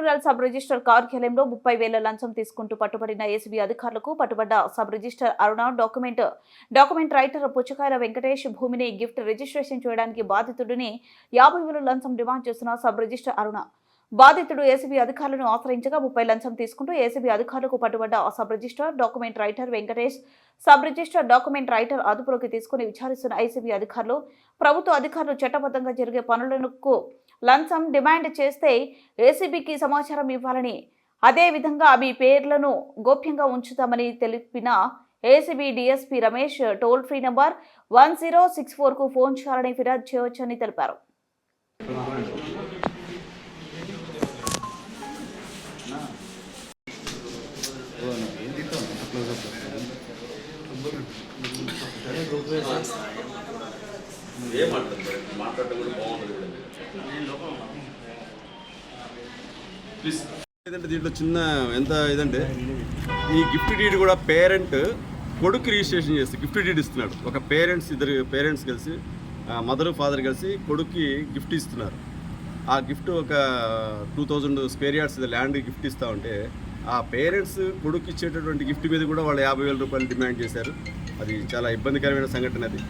Rural sub register కార్యాలయంలో ముప్పై వేల లంచం తీసుకుంటూ పట్టుబడిన ఏసీబీ అధికారులకు పట్టుబడ్డ sub register Aruna document. Document writer Puchakayala Venkatesh భూమిని గిఫ్ట్ రిజిస్ట్రేషన్ చేయడానికి బాధితుడిని యాభై వేల లంచం డిమాండ్ చేస్తున్న సబ్ రిజిస్టర్ అరుణ. బాధితుడు ఏసీబీ అధికారులను ఆశ్రయించగా ముప్పై లంచం తీసుకుంటూ ఏసీబీ అధికారులకు పట్టుబడ్డ sub register document writer Venkatesh sub register document writer అదుపులోకి తీసుకుని విచారిస్తున్న ఐసీబీ అధికారులు ప్రభుత్వ అధికారులు చట్టబద్ధంగా జరిగే పనులకు లంచం డిమాండ్ చేస్తే ఏసీబీకి సమాచారం ఇవ్వాలని. అదేవిధంగా మీ పేర్లను గోప్యంగా ఉంచుతామని తెలిపిన ACB DSP Ramesh toll free number one zero six ఫోర్కు ఫోన్ చేయాలని ఫిర్యాదు చేయవచ్చని తెలిపారు. మాట్లాడటం కూడా బాగుంటుంది ప్లీజ్ ఏదంటే దీంట్లో చిన్న ఎంత ఇదంటే ఈ గిఫ్ట్ డీడ్ కూడా పేరెంట్ కొడుకు రిజిస్ట్రేషన్ చేస్తే గిఫ్ట్ డీడ్ ఇస్తున్నాడు. ఒక పేరెంట్స్ ఇద్దరు పేరెంట్స్ కలిసి మదర్ ఫాదర్ కలిసి కొడుక్కి గిఫ్ట్ ఇస్తున్నారు. ఆ గిఫ్ట్ ఒక two thousand square yards land gift ఇస్తా ఉంటే ఆ పేరెంట్స్ కొడుకు ఇచ్చేటటువంటి గిఫ్ట్ మీద కూడా వాళ్ళు యాభై వేల రూపాయలు డిమాండ్ చేశారు. అది చాలా ఇబ్బందికరమైన సంఘటన అది.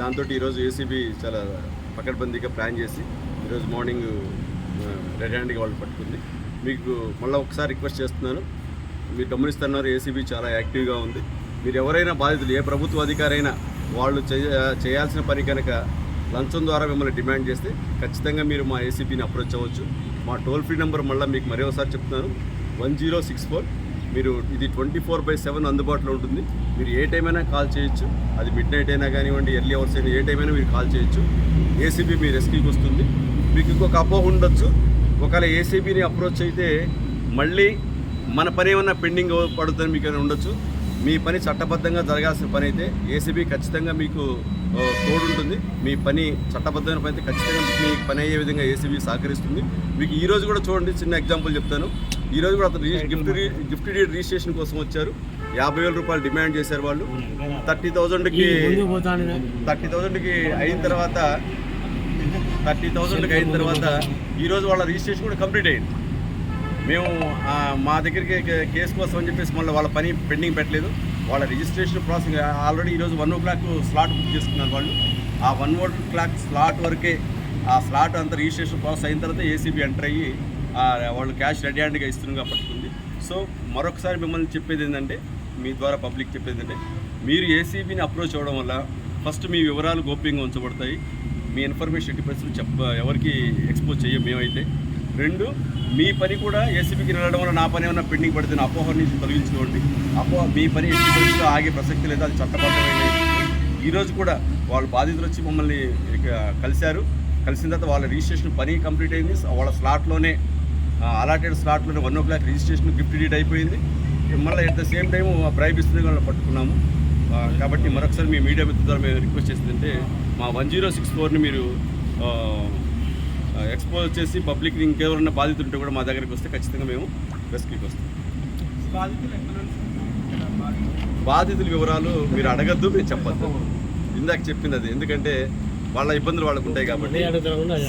దాంతో ఈరోజు ఏసీబీ చాలా పకడ్బందీగా ప్లాన్ చేసి ఈరోజు మార్నింగ్ రెడ్ హ్యాండ్గా వాళ్ళు పట్టుకుంది. మీకు మళ్ళీ ఒకసారి రిక్వెస్ట్ చేస్తున్నాను. మీరు గమనిస్తున్నారు ఏసీబీ చాలా యాక్టివ్గా ఉంది. మీరు ఎవరైనా బాధితులు ఏ ప్రభుత్వ అధికారైనా వాళ్ళు చేయ- చేయాల్సిన పని కనుక లంచం ద్వారా మిమ్మల్ని డిమాండ్ చేస్తే ఖచ్చితంగా మీరు మా ఏసీబీని అప్రోచ్ అవ్వచ్చు. మా టోల్ ఫ్రీ నెంబర్ మళ్ళీ మీకు మరొకసారి చెప్తున్నాను. One zero six four. మీరు ఇది ట్వంటీ ఫోర్ బై సెవెన్ అందుబాటులో ఉంటుంది. మీరు ఏ టైం అయినా కాల్ చేయొచ్చు. అది మిడ్ నైట్ అయినా కానివ్వండి ఎర్లీ అవర్స్ అయినా ఏ టైం అయినా మీరు కాల్ చేయొచ్చు. ఏసీబీ మీ రెస్క్యూకి వస్తుంది. మీకు ఇంకొక అపోహ ఉండొచ్చు. ఒకవేళ ఏసీబీని అప్రోచ్ అయితే మళ్ళీ మన పని ఏమన్నా పెండింగ్ పడుతుందని మీకు ఏమైనా ఉండొచ్చు. మీ పని చట్టబద్ధంగా జరగాల్సిన పని అయితే ఏసీబీ ఖచ్చితంగా మీకు ఆ, తోడుంటుంది. మీ పని చట్టబద్ధమైన పని అయితే ఖచ్చితంగా మీ పని అయ్యే విధంగా ఏసీబీ సహకరిస్తుంది. మీకు ఈ రోజు కూడా చూడండి చిన్న ఎగ్జాంపుల్ చెప్తాను. ఈ రోజు కూడా అతను గిఫ్ట్ గిఫ్ట్ డీడ్ రిజిస్ట్రేషన్ కోసం వచ్చారు. యాభై వేల రూపాయలు డిమాండ్ చేశారు వాళ్ళు. థర్టీ థౌజండ్కి థర్టీ థౌజండ్కి అయిన తర్వాత థర్టీ థౌజండ్కి అయిన తర్వాత ఈరోజు వాళ్ళ రిజిస్ట్రేషన్ కూడా కంప్లీట్ అయ్యింది మేము మా దగ్గరికి కేసు కోసం అని చెప్పేసి మళ్ళీ వాళ్ళ పని పెండింగ్ పెట్టలేదు. వాళ్ళ రిజిస్ట్రేషన్ ప్రాసెస్ ఆల్రెడీ ఈరోజు one o'clock slot book చేసుకున్నారు వాళ్ళు. ఆ వన్ ఓ క్లాక్ స్లాట్ వరకే ఆ స్లాట్ అంతా రిజిస్ట్రేషన్ ప్రాసెస్ అయిన తర్వాత ఏసీబీ ఎంటర్ అయ్యి వాళ్ళు క్యాష్ రెడీ హ్యాండ్గా ఇస్తుండగా పట్టుకుంది సో మరొకసారి మిమ్మల్ని చెప్పేది ఏంటంటే మీ ద్వారా పబ్లిక్ చెప్పేది ఏంటంటే మీరు ఏసీబీని అప్రోచ్ అవ్వడం వల్ల ఫస్ట్ మీ వివరాలు గోప్యంగా ఉంచబడతాయి. మీ ఇన్ఫర్మేషన్ ఎట్టి పరిస్థితులు చెప్ప ఎవరికి ఎక్స్పోజ్ చేయం మేమైతే. రెండు మీ పని కూడా ఏసీబీకి వెళ్ళడం వల్ల నా పని ఏమైనా పెండింగ్ పడితే నా అపోహ నుంచి తొలగించుకోండి. అపోహ మీ పని ఎట్టి పరిస్థితుల్లో ఆగే ప్రసక్తి లేదు అది చట్టబద్ధమైన ఈరోజు కూడా వాళ్ళ బాధితులు వచ్చి మమ్మల్ని కలిశారు. కలిసిన తర్వాత వాళ్ళ రిజిస్ట్రేషన్ పని కంప్లీట్ అయింది. వాళ్ళ స్లాట్లోనే allotted స్లాట్లోనే one o'clock registration gift deed అయిపోయింది. మళ్ళీ at the same time bribe ఇస్తుంది వాళ్ళని పట్టుకున్నాము. కాబట్టి మరొకసారి మీ మీడియా మిత్రుల ద్వారా మేము రిక్వెస్ట్ చేస్తుంటే మా వన్ జీరో సిక్స్ ఫోర్ని మీరు ఎక్స్పోజ్ చేసి పబ్లిక్ ఇంకెవరన్నా బాధితులు ఉంటే కూడా మా దగ్గరికి వస్తే ఖచ్చితంగా మేము రెస్క్యూకి వస్తాం. బాధితుల వివరాలు మీరు అడగద్దు మీరు చెప్పద్దు. ఇందాక చెప్పింది అది. ఎందుకంటే వాళ్ళ ఇబ్బందులు వాళ్ళకు ఉంటాయి కాబట్టి.